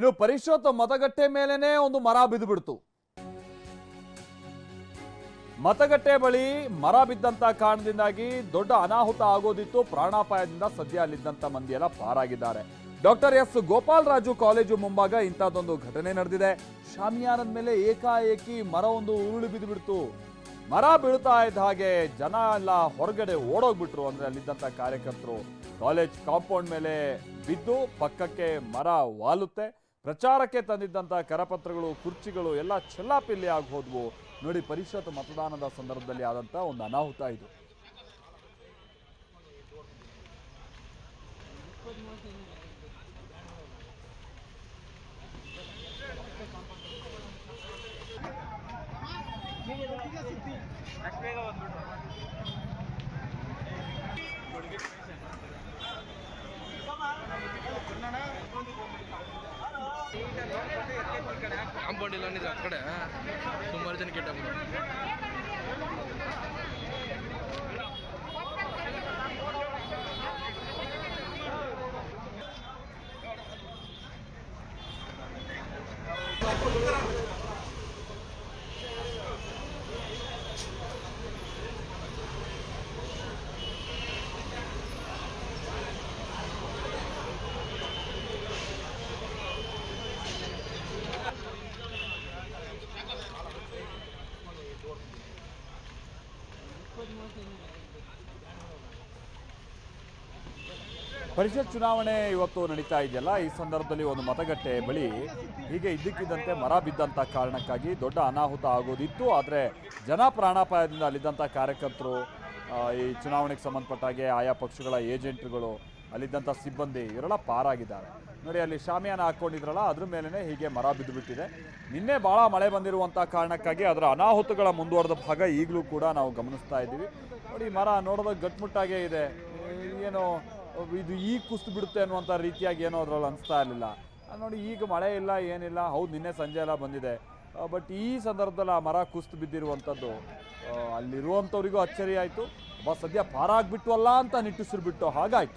ಇನ್ನು ಪರಿಷತ್ ಮತಗಟ್ಟೆ ಮೇಲೇನೆ ಒಂದು ಮರ ಬಿದ್ದು ಬಿಡ್ತು ಮತಗಟ್ಟೆ ಬಳಿ ಮರ ಬಿದ್ದಂತ ಕಾರಣದಿಂದಾಗಿ ದೊಡ್ಡ ಅನಾಹುತ ಆಗೋದಿತ್ತು. ಪ್ರಾಣಾಪಾಯದಿಂದ ಸದ್ಯ ಅಲ್ಲಿದ್ದಂತ ಮಂದಿ ಎಲ್ಲ ಪಾರಾಗಿದ್ದಾರೆ. ಡಾಕ್ಟರ್ ಎಸ್ ಗೋಪಾಲರಾಜು ಕಾಲೇಜು ಮುಂಭಾಗ ಇಂಥದ್ದೊಂದು ಘಟನೆ ನಡೆದಿದೆ. ಶಾಮಿಯಾನದ ಮೇಲೆ ಏಕಾಏಕಿ ಮರ ಒಂದು ಉರುಳಿ ಬಿದ್ದುಬಿಡ್ತು. ಮರ ಬೀಳ್ತಾ ಇದ್ದ ಹಾಗೆ ಜನ ಎಲ್ಲ ಹೊರಗಡೆ ಓಡೋಗ್ಬಿಟ್ರು ಅಂದ್ರೆ ಅಲ್ಲಿದ್ದಂತ ಕಾರ್ಯಕರ್ತರು. ಕಾಲೇಜ್ ಕಾಂಪೌಂಡ್ ಮೇಲೆ ಬಿದ್ದು ಪಕ್ಕಕ್ಕೆ ಮರ ವಾಲುತ್ತೆ. ಪ್ರಚಾರಕ್ಕೆ ತಂದಿದ್ದಂಥ ಕರಪತ್ರಗಳು, ಕುರ್ಚಿಗಳು ಎಲ್ಲ ಚೆಲ್ಲಾಪಿಲ್ಲಿ ಆಗಿ ಹೋದ್ವು. ನೋಡಿ, ಪರಿಷತ್ ಮತದಾನದ ಸಂದರ್ಭದಲ್ಲಿ ಆದಂಥ ಒಂದು ಅನಾಹುತ ಇದು. ಕಾಂಪೌಂಡ್ ಇಲ್ಲ ಅಂದಿದ್ರೆ ಆ ಕಡೆ. ಸುಮಾರು ಜನ ಕೆಟ್ಟಾಗ್ಬಿಟ್ಟು ಪರಿಷತ್ ಚುನಾವಣೆ ಇವತ್ತು ನಡೀತಾ ಇದೆಯಲ್ಲ? ಈ ಸಂದರ್ಭದಲ್ಲಿ ಒಂದು ಮತಗಟ್ಟೆ ಬಳಿ ಹೀಗೆ ಇದ್ದಕ್ಕಿದ್ದಂತೆ ಮರ ಬಿದ್ದಂಥ ಕಾರಣಕ್ಕಾಗಿ ದೊಡ್ಡ ಅನಾಹುತ ಆಗೋದಿತ್ತು. ಆದರೆ ಜನ ಪ್ರಾಣಾಪಾಯದಿಂದ ಅಲ್ಲಿದ್ದಂಥ ಕಾರ್ಯಕರ್ತರು ಈ ಚುನಾವಣೆಗೆ ಸಂಬಂಧಪಟ್ಟ ಹಾಗೆ ಆಯಾ ಪಕ್ಷಗಳ ಏಜೆಂಟ್ರುಗಳು ಅಲ್ಲಿದ್ದಂಥ ಸಿಬ್ಬಂದಿ ಇವರೆಲ್ಲ ಪಾರಾಗಿದ್ದಾರೆ. ನೋಡಿ, ಅಲ್ಲಿ ಶಾಮಿಯಾನ ಹಾಕ್ಕೊಂಡಿದ್ರಲ್ಲ ಅದ್ರ ಮೇಲೇ ಹೀಗೆ ಮರ ಬಿದ್ದುಬಿಟ್ಟಿದೆ. ನಿನ್ನೆ ಭಾಳ ಮಳೆ ಬಂದಿರುವಂಥ ಕಾರಣಕ್ಕಾಗಿ ಅದರ ಅನಾಹುತಗಳ ಮುಂದುವರೆದ ಭಾಗ ಈಗಲೂ ಕೂಡ ನಾವು ಗಮನಿಸ್ತಾ ಇದ್ದೀವಿ. ನೋಡಿ ಮರ ನೋಡೋದಕ್ಕೆ ಗಟ್ಮುಟ್ಟಾಗೇ ಇದೆ. ಏನು, ಇದು ಈಗ ಕುಸ್ತು ಬಿಡುತ್ತೆ ಅನ್ನುವಂಥ ರೀತಿಯಾಗಿ ಏನೋ ಅದ್ರಲ್ಲಿ ಅನಿಸ್ತಾ ಇರಲಿಲ್ಲ. ನೋಡಿ, ಈಗ ಮಳೆ ಇಲ್ಲ, ಏನಿಲ್ಲ, ಹೌದು, ನಿನ್ನೆ ಸಂಜೆ ಎಲ್ಲ ಬಂದಿದೆ. ಬಟ್ ಈ ಸಂದರ್ಭದಲ್ಲಿ ಆ ಮರ ಕುಸ್ತು ಬಿದ್ದಿರುವಂಥದ್ದು ಅಲ್ಲಿರುವಂಥವ್ರಿಗೂ ಅಚ್ಚರಿ ಆಯಿತು ಬಸ್ ಸದ್ಯ ಪಾರಾಗ್ಬಿಟ್ವಲ್ಲ ಅಂತ ನಿಟ್ಟುಸಿರು ಬಿಟ್ಟು ಹಾಗಾಯ್ತು.